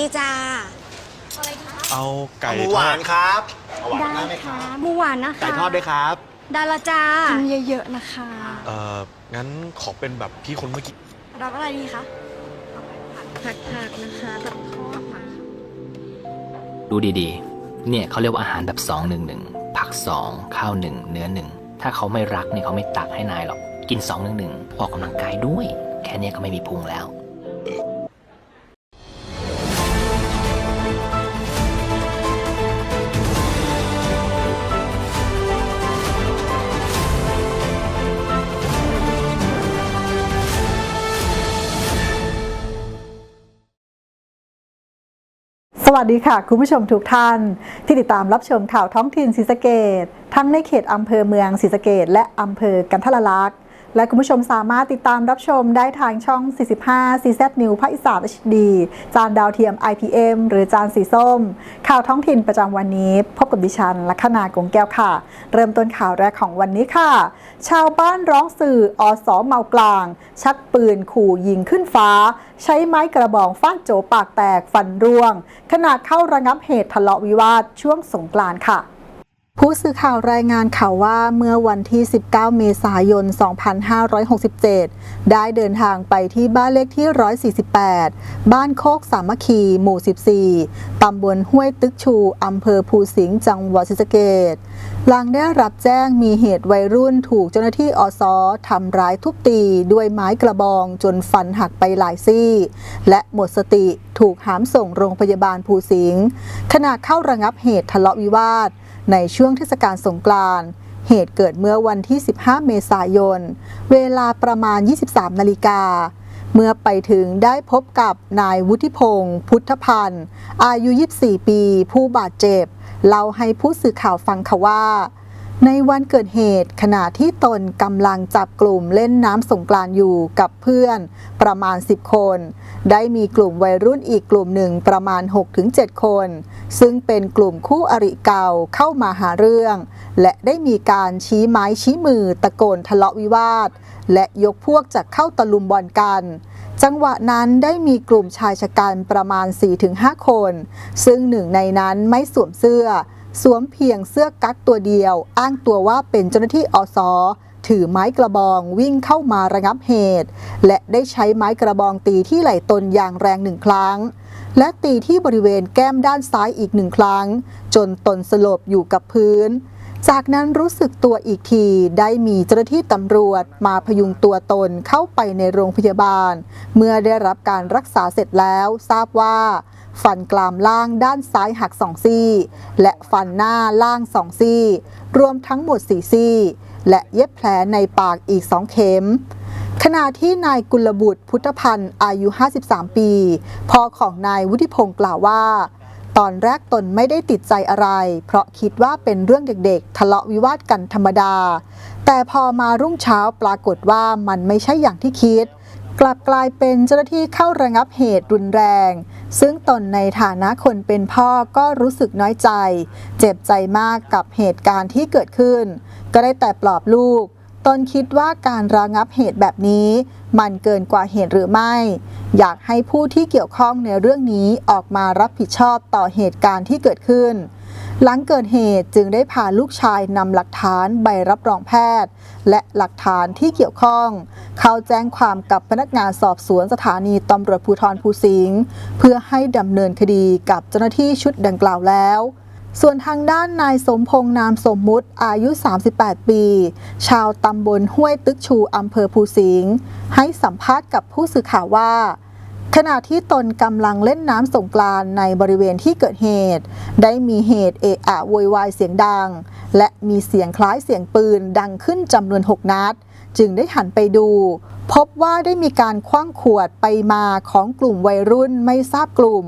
ดีจ้าเอาไก่หมูทหอวาดนครับเอาหวานได้ได้ไหมคค่ะรับหมูหวานนะคะไก่ทอดด้วยครับดาราจ้ากินเยอะๆนะคะ เอ่อ งั้นขอเป็นแบบพี่คนเมื่อกี้ รับอะไรดีคะผักๆนะคะแบบทอดค่ะดูดีๆ เนี่ยเขาเรียกว่าอาหารแบบ2 1 1ผัก2ข้าว1เนื้อ1ถ้าเขาไม่รักเนี่ยเขาไม่ตักให้นายหรอก กิน2 1 1ออกกำลังกายด้วย แค่เนี้ยก็ไม่มีพุงแล้ว วัสดีค่ะ คุณผู้ชมทุกท่าน ที่ติดตามรับชมข่าวท้องถิ่นศรีสะเกดทั้งในเขตอำเภอเมืองศรีสะเกดและอำเภอกันทละลักษณ์ และคุณผู้ชมสามารถติดตามรับชมได้ทางช่อง 45 CZ New ภาคอีสาน HD จานดาวเทียม IPM หรือจานสีส้ม ข่าวท้องถิ่นประจำวันนี้ พบกับดิฉันลัคนากงแก้วค่ะ เริ่มต้นข่าวแรกของวันนี้ค่ะ ชาวบ้านร้องสื่ออสเมากลาง ชักปืนขู่ยิงขึ้นฟ้า ใช้ไม้กระบองฟาดโจปากแตกฟันร่วง ขณะเข้าระงับเหตุทะเลาะวิวาทช่วงสงกรานต์ค่ะ ผู้สื่อข่าวรายงานข่าวว่าเมื่อวันที่ 19 เมษายน 2567 ได้เดินทางไปที่บ้านเลขที่ 148 บ้านโคกสามัคคี หมู่ 14 ตำบลห้วยตึกชู อำเภอภูสิงห์ จังหวัดศรีสะเกษ หลังได้รับแจ้งมีเหตุวัยรุ่นถูกเจ้าหน้าที่อสทำร้ายทุบตีด้วยไม้กระบองจนฟันหักไปหลายซี่ และหมดสติถูกหามส่งโรงพยาบาลภูสิงห์ขณะเข้าระงับเหตุทะเลาะวิวาท ในช่วงเทศกาลสงกรานต์เหตุเกิดเมื่อวันที่ 15 เมษายน เวลาประมาณ 23 นาฬิกาเมื่อไปถึงได้พบกับนายวุฒิพงศ์พุทธพันธ์อายุ 24 ปี ผู้บาดเจ็บ เล่าให้ผู้สื่อข่าวฟังค่ะว่า ในวันเกิดเหตุขณะที่ตนกำลังจับกลุ่มเล่นน้ำสงกรานอยู่กับเพื่อนประมาณ 10 คน ได้มีกลุ่มวัยรุ่นอีกกลุ่มหนึ่งประมาณ 6-7 คน ซึ่งเป็นกลุ่มคู่อริเก่าเข้ามาหาเรื่อง และได้มีการชี้ไม้ชี้มือตะโกนทะเลาะวิวาท และยกพวกจะเข้าตะลุมบอลกัน จังหวะนั้นได้มีกลุ่มชายชะกันประมาณ 4-5 คน ซึ่งหนึ่งในนั้นไม่สวมเสื้อ สวมเพียงเสื้อกั๊กตัวเดียว อ้างตัวว่าเป็นเจ้าหน้าที่อสถือไม้กระบองวิ่งเข้ามาระงับเหตุ และได้ใช้ไม้กระบองตีที่ไหล่ตนอย่างแรงหนึ่งครั้ง และตีที่บริเวณแก้มด้านซ้ายอีกหนึ่งครั้ง จนตนสลบอยู่กับพื้น จากนั้นรู้สึกตัวอีกทีได้มีเจ้าหน้าที่ตำรวจมาพยุงตัวตนเข้าไปในโรงพยาบาล เมื่อได้รับการรักษาเสร็จแล้วทราบว่า ฟันกรามล่างด้านซ้ายหักสองซี่ และฟันหน้าล่างสองซี่ รวมทั้งหมดสี่ซี่ และเย็บแผลในปากอีกสองเข็มขณะที่นายกุลบุตรพุทธพันธ์อายุ 53 ปี พ่อของนายวุฒิพงศ์กล่าวว่า ตอนแรกตนไม่ได้ติดใจอะไร เพราะคิดว่าเป็นเรื่องเด็กๆ ทะเลาะวิวาทกันธรรมดา แต่พอมารุ่งเช้าปรากฏว่ามันไม่ใช่อย่างที่คิด กลับกลายเป็นเจ้าหน้าที่เข้าระงับเหตุรุนแรง ซึ่งตนในฐานะคนเป็นพ่อก็รู้สึกน้อยใจ เจ็บใจมากกับเหตุการณ์ที่เกิดขึ้น ก็ได้แต่ปลอบลูก ตนคิดว่าการระงับเหตุแบบนี้ มันเกินกว่าเหตุหรือไม่ อยากให้ผู้ที่เกี่ยวข้องในเรื่องนี้ออกมารับผิดชอบต่อเหตุการณ์ที่เกิดขึ้น หลังเกิดเหตุจึงได้พาลูกชายนำหลักฐานใบรับรองแพทย์ และหลักฐานที่เกี่ยวข้อง เข้าแจ้งความกับพนักงานสอบสวนสถานีตำรวจภูธรภูสิงห์เพื่อให้ดำเนินคดีกับเจ้าหน้าที่ชุดดังกล่าวแล้ว ส่วนทางด้านนายสมพงษ์นามสมมุติอายุ 38 ปี ชาวตำบลห้วยตึกชูอำเภอภูสิงห์ให้สัมภาษณ์กับผู้สื่อข่าวว่า ขณะที่ตนกำลังเล่นน้ำสงกรานในบริเวณที่เกิดเหตุ ได้มีเหตุเอะอะโวยวายเสียงดัง และมีเสียงคล้ายเสียงปืนดังขึ้นจำนวน 6 นัด จึงได้หันไปดู พบว่าได้มีการคว้างขวดไปมาของกลุ่มวัยรุ่นไม่ทราบกลุ่ม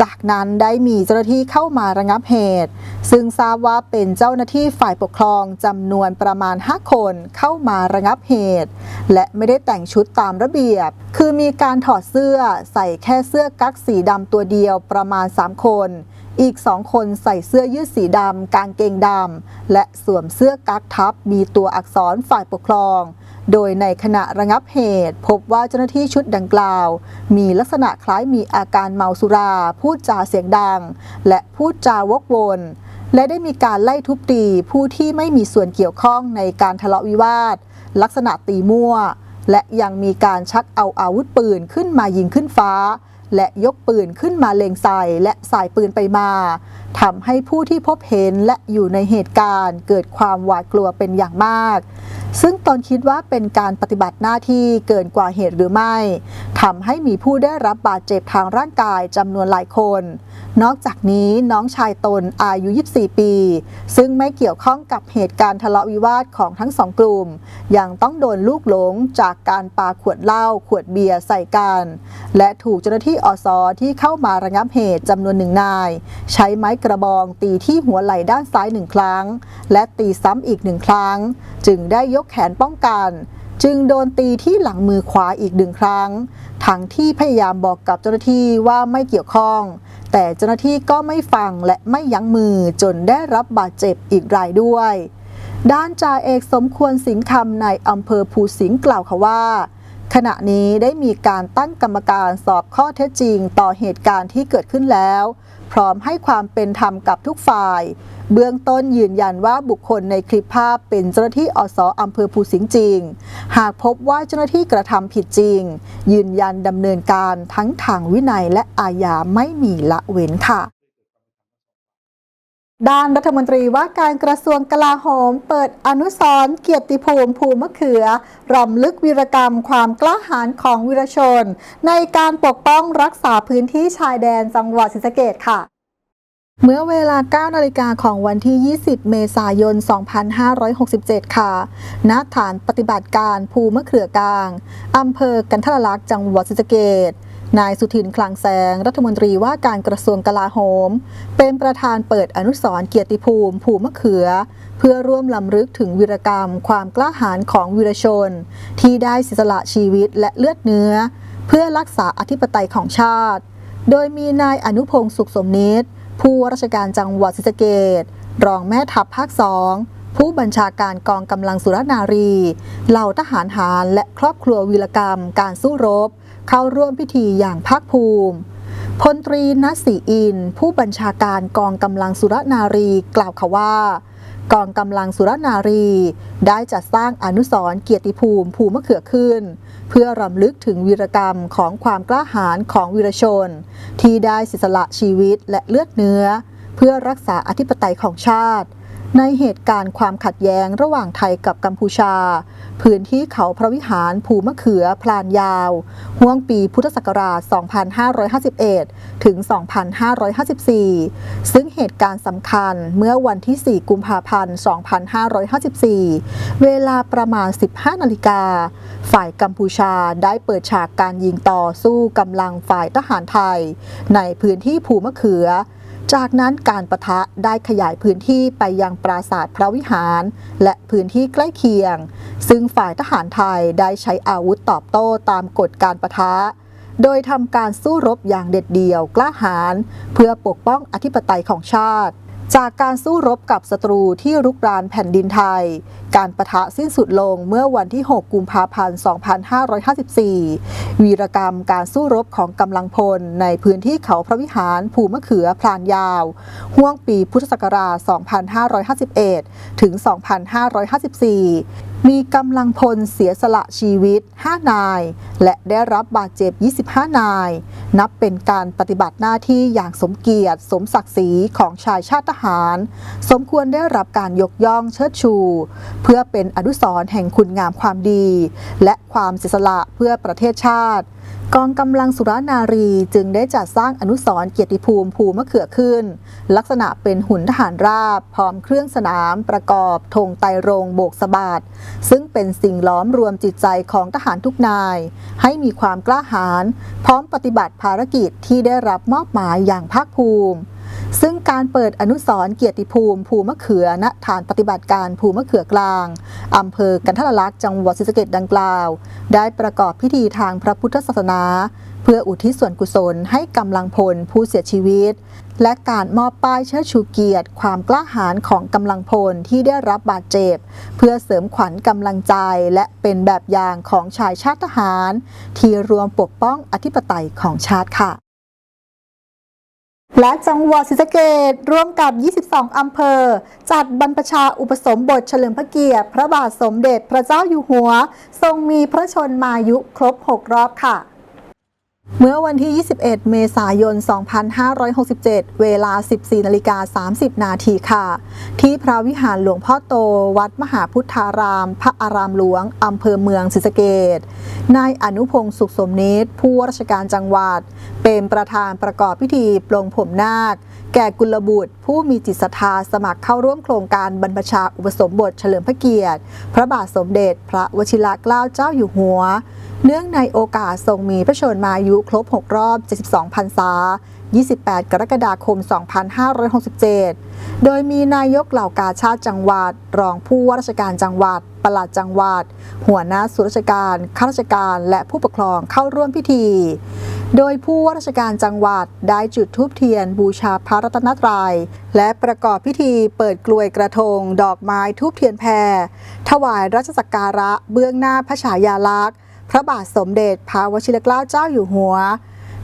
จากนั้นได้มีเจ้าหน้าที่เข้ามาระงับเหตุ ซึ่งทราบว่าเป็นเจ้าหน้าที่ฝ่ายปกครองจำนวนประมาณ 5 คนเข้ามาระงับเหตุ และไม่ได้แต่งชุดตามระเบียบ คือมีการถอดเสื้อใส่แค่เสื้อกั๊กสีดำตัวเดียวประมาณ 3 คน อีกสองคนใส่เสื้อยืดสีดำกางเกงดำและสวมเสื้อกั๊กทับ มีตัวอักษรฝ่ายปกครอง โดยในขณะระงับเหตุ พบว่าเจ้าหน้าที่ชุดดังกล่าว มีลักษณะคล้ายมีอาการเมาสุรา พูดจาเสียงดัง และพูดจาวกวนและได้มีการไล่ทุบตีผู้ที่ไม่มีส่วนเกี่ยวข้องในการทะเลาะวิวาท ลักษณะตีมั่ว และยังมีการชักเอาอาวุธปืนขึ้นมายิงขึ้นฟ้า และยกปืนขึ้นมาเล็งใส่และสายปืนไปมาทำให้ผู้ที่พบเห็นและอยู่ในเหตุการณ์เกิดความหวาดกลัวเป็นอย่างมาก ซึ่งตนคิดว่าเป็นการปฏิบัติหน้าที่เกินกว่าเหตุหรือไม่ทำให้มีผู้ได้รับบาดเจ็บทางร่างกายจำนวนหลายคน นอกจากนี้น้องชายตนอายุ 24 ปี ซึ่งไม่เกี่ยวข้องกับเหตุการณ์ทะเลาะวิวาทของทั้งสองกลุ่ม ยังต้องโดนลูกหลงจากการปาขวดเหล้าขวดเบียร์ใส่กัน และถูกเจ้าหน้าที่อสที่เข้ามาระงับเหตุจำนวนหนึ่งนาย ใช้ไม้กระบองตีที่หัวไหล่ด้านซ้ายหนึ่งครั้ง และตีซ้ำอีกหนึ่งครั้ง จึงได้ยกแขนป้องกัน จึงโดนตีที่หลังมือขวาอีกหนึ่งครั้ง ทั้งที่พยายามบอกกับเจ้าหน้าที่ว่าไม่เกี่ยวข้อง แต่เจ้าหน้าที่ก็ไม่ฟังและไม่ยั้งมือจนได้รับบาดเจ็บอีกรายด้วย ด้านจ่าเอกสมควรสิงคำในอำเภอภูสิงห์กล่าวค่ะว่า ขณะนี้ได้มีการตั้งกรรมการสอบข้อเท็จจริงต่อเหตุการณ์ที่เกิดขึ้นแล้ว พร้อมให้ความเป็นธรรมกับทุกฝ่าย เบื้องต้นยืนยันว่าบุคคลในคลิปภาพเป็นเจ้าหน้าที่อสอำเภอภูสิงห์จริง หากพบว่าเจ้าหน้าที่กระทำผิดจริง ยืนยันดำเนินการทั้งทางวินัยและอาญาไม่มีละเว้นค่ะ ด้านรัฐมนตรีว่าการกระทรวงกลาโหม เปิดอนุสร์เกียรติภูมิภูมะเขือรำลึกวีรกรรมความกล้าหาญของวีรชน ในการปกป้องรักษาพื้นที่ชายแดนจังหวัดศรีสะเกษค่ะเมื่อเวลา 9 นาฬิกาของวันที่ 20 เมษายน 2567 ค่ะ ณ ฐานปฏิบัติการภูมะเขือกลาง อำเภอกันทรลักษ์ จังหวัดศรีสะเกษ นายสุทินคลังแสง รัฐมนตรีว่าการกระทรวงกลาโหม เป็นประธานเปิดอนุสรณ์เกียรติภูมิ ภูมะเขือ เพื่อร่วมลำลึกถึงวีรกรรม ความกล้าหาญของวีรชน ที่ได้เสียสละชีวิตและเลือดเนื้อ เพื่อรักษาอธิปไตยของชาติ โดยมีนายอนุพงศ์สุขสมนิตผู้ว่าราชการจังหวัดศรีสะเกษรองแม่ทัพภาคสองผู้บัญชาการกองกำลังสุรนารี เหล่าทหารหารและครอบครัววีรกรรม การสู้รบ เข้าร่วมพิธีอย่างภาคภูมิพลตรีนัสสีอิน ผู้บัญชาการกองกำลังสุรนารีกล่าวค่ะว่ากองกำลังสุรนารี ได้จัดสร้างอนุสรณ์เกียรติภูมิภูมะเขือขึ้น เพื่อรำลึกถึงวีรกรรมของความกล้าหาญของวีรชน ที่ได้สิสละชีวิตและเลือดเนื้อ เพื่อรักษาอธิปไตยของชาติ ในเหตุการณ์ความขัดแย้งระหว่างไทยกับกัมพูชา พื้นที่เขาพระวิหารภูมะเขือพลานยาว ห่วงปีพุทธศักราช 2551 ถึง 2554 ซึ่งเหตุการณ์สำคัญเมื่อวันที่ 4 กุมภาพันธ์ 2554 เวลาประมาณ 15 นาฬิกา ฝ่ายกัมพูชาได้เปิดฉากการยิงต่อสู้กำลังฝ่ายทหารไทย ในพื้นที่ภูมะเขือ จากนั้นการประทะได้ขยายพื้นที่ไปยังปราสาทพระวิหาร และพื้นที่ใกล้เคียง ซึ่งฝ่ายทหารไทยได้ใช้อาวุธตอบโต้ตามกฎการประทะ โดยทำการสู้รบอย่างเด็ดเดี่ยวกล้าหาญเพื่อปกป้องอธิปไตยของชาติ จากการสู้รบกับศัตรูที่รุกรานแผ่นดินไทย การประทะสิ้นสุดลงเมื่อวันที่ 6 กุมภาพันธ์ 2554 วีรกรรมการสู้รบของกำลังพลในพื้นที่เขาพระวิหารภูมะเขือพลานยาว ห่วงปีพุทธศักราช 2551 ถึง 2554 มีกำลังพลเสียสละชีวิต 5 นาย และได้รับบาดเจ็บ 25 นาย นับเป็นการปฏิบัติหน้าที่อย่างสมเกียรติ สมศักดิ์ศรีของชายชาติทหาร สมควรได้รับการยกย่องเชิดชู เพื่อเป็นอนุสรณ์แห่งคุณงามความดี และความเสียสละเพื่อประเทศชาติ กองกำลังสุรนารีจึงได้จัดสร้างอนุสรณ์เกียรติภูมิภูมะเขือขึ้น ลักษณะเป็นหุ่นทหารราบ พร้อมเครื่องสนาม ประกอบธงไตรรงโบกสะบาดซึ่งเป็นสิ่งล้อมรวมจิตใจของทหารทุกนาย ให้มีความกล้าหาญพร้อมปฏิบัติภารกิจที่ได้รับมอบหมายอย่างภาคภูมิ ซึ่งการเปิดอนุสรณ์เกียรติภูมิ ภูมะเขือณฐานปฏิบัติการภูมะเขือกลาง อำเภอกันทรลักษณ์จังหวัดศรีสะเกษดังกล่าว ได้ประกอบพิธีทางพระพุทธศาสนา เพื่ออุทิศส่วนกุศลให้กำลังพลผู้เสียชีวิต และการมอบป้ายเชิดชูเกียรติ ความกล้าหาญของกำลังพลที่ได้รับบาดเจ็บ เพื่อเสริมขวัญกำลังใจและเป็นแบบอย่างของชายชาติทหาร ที่รวมปกป้องอธิปไตยของชาติค่ะ และจังหวัดศรีสะเกดร่วมกับ 22 อำเภอ จัดบรรพชาอุปสมบทเฉลิมพระเกียรติพระบาทสมเด็จพระเจ้าอยู่หัว ทรงมีพระชนมายุครบ 6 รอบค่ะ เมื่อวันที่ 21 เมษายน 2567 เวลา 14นาฬิกา30 นาทีค่ะ ที่พระวิหารหลวงพ่อโต วัดมหาพุทธาราม พระอารามหลวง อำเภอเมืองศรีสะเกษนายอนุพงศ์สุขสมนิตผู้ว่าราชการจังหวัด เป็นประธานประกอบพิธีปลงผมนาค แก่กุลบุตร ผู้มีจิตศรัทธาสมัครเข้าร่วมโครงการบรรพชาอุปสมบทเฉลิมพระเกียรติ พระบาทสมเด็จ พระวชิรเกล้าเจ้าอยู่หัว เนื่องในโอกาสทรงมีพระชนมายุครบ 6 รอบ 72พรรษา 28 กรกฎาคม 2567 โดยมีนายกเหล่ากาชาติจังหวัด รองผู้ว่าราชการจังหวัด ปลัดจังหวัด หัวหน้าส่วนราชการ ข้าราชการ และผู้ปกครองเข้าร่วมพิธี โดยผู้ว่าราชการจังหวัดได้จุดธูปเทียน บูชาพระรัตนตรัย และประกอบพิธีเปิดกลวยกระทง ดอกไม้ทูบเทียนแพรถวายราชสักการะเบื้องหน้าพระฉายาลักษณ์ พระบาทสมเด็จพระวชิรเกล้าเจ้าอยู่หัว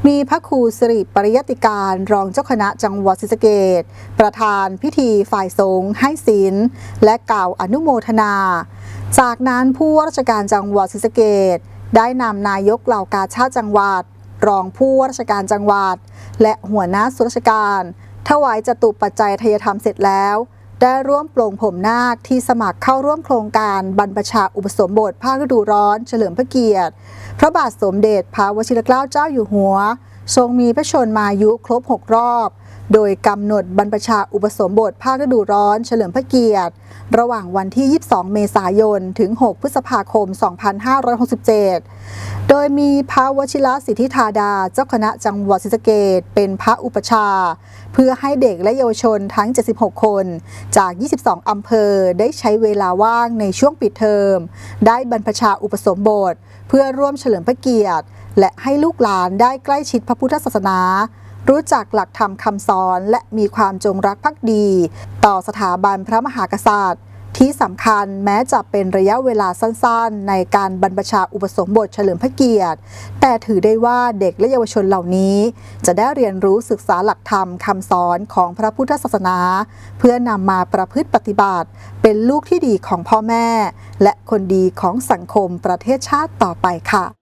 มีพระครูสิริปริยติการรองเจ้าคณะจังหวัดศรีสะเกษประธานพิธีฝ่ายสงฆ์ให้ศีลและกล่าวอนุโมทนา จากนั้นผู้ว่าราชการจังหวัดศรีสะเกษได้นำนายกเหล่ากาชาติจังหวัด รองผู้ว่าราชการจังหวัด และหัวหน้าส่วนราชการถวายจตุปัจจัยทยธรรมเสร็จแล้ว ได้ร่วมปลงผมนาคที่สมัครเข้าร่วมโครงการบรรพชาอุปสมบทภาคฤดูร้อน เฉลิมพระเกียรติ พระบาทสมเด็จพระวชิรเกล้าเจ้าอยู่หัว ทรงมีพระชนมายุครบ 6 รอบ โดยกำหนดบรรพชาอุปสมบทภาคฤดูร้อนเฉลิมพระเกียรติ ระหว่างวันที่ 22 เมษายน ถึง 6 พฤษภาคม 2567 โดยมีพระวชิรสิทธิธาดา เจ้าคณะจังหวัดศรีสะเกษเป็นพระอุปชา เพื่อให้เด็กและเยาวชนทั้ง 76 คน จาก 22 อำเภอได้ใช้เวลาว่างในช่วงปิดเทอม ได้บรรพชาอุปสมบท เพื่อร่วมเฉลิมพระเกียรติ และให้ลูกหลานได้ใกล้ชิดพระพุทธศาสนา รู้จักหลักธรรมคำสอนและมีความจงรักภักดี ต่อสถาบันพระมหากษัตริย์ ที่สำคัญแม้จะเป็นระยะเวลาสั้นๆ ในการบรรพชาอุปสมบทเฉลิมพระเกียรติ แต่ถือได้ว่าเด็กและเยาวชนเหล่านี้ จะได้เรียนรู้ศึกษาหลักธรรมคำสอนของพระพุทธศาสนา เพื่อนำมาประพฤติปฏิบัติ เป็นลูกที่ดีของพ่อแม่ และคนดีของสังคมประเทศชาติต่อไปค่ะ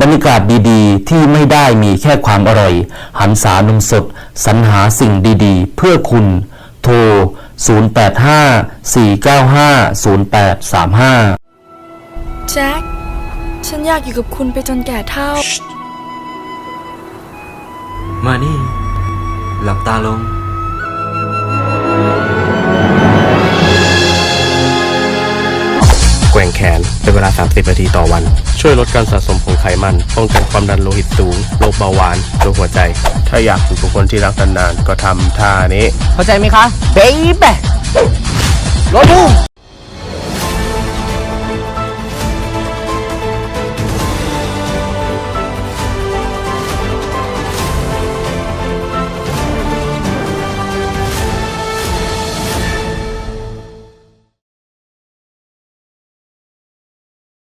บรรยากาศดีๆ ที่ไม่ได้มีแค่ความอร่อย หันษานมสด สรรหาสิ่งดีๆ เพื่อคุณ โทร 085-495-0835 แจ็ค ฉันอยากอยู่กับคุณไปจนแก่เท่า มานี่ หลับตาลง ว่งแขน เป็นเวลา 30 นาทีต่อวัน ช่วยลดการสะสมของไขมัน ป้องกันความดันโลหิตสูง โรคเบาหวาน โรคหัวใจ ถ้าอยากอยู่กับคนที่รักนานๆ ก็ทำท่านี้ เข้าใจไหมคะ เบ๊บ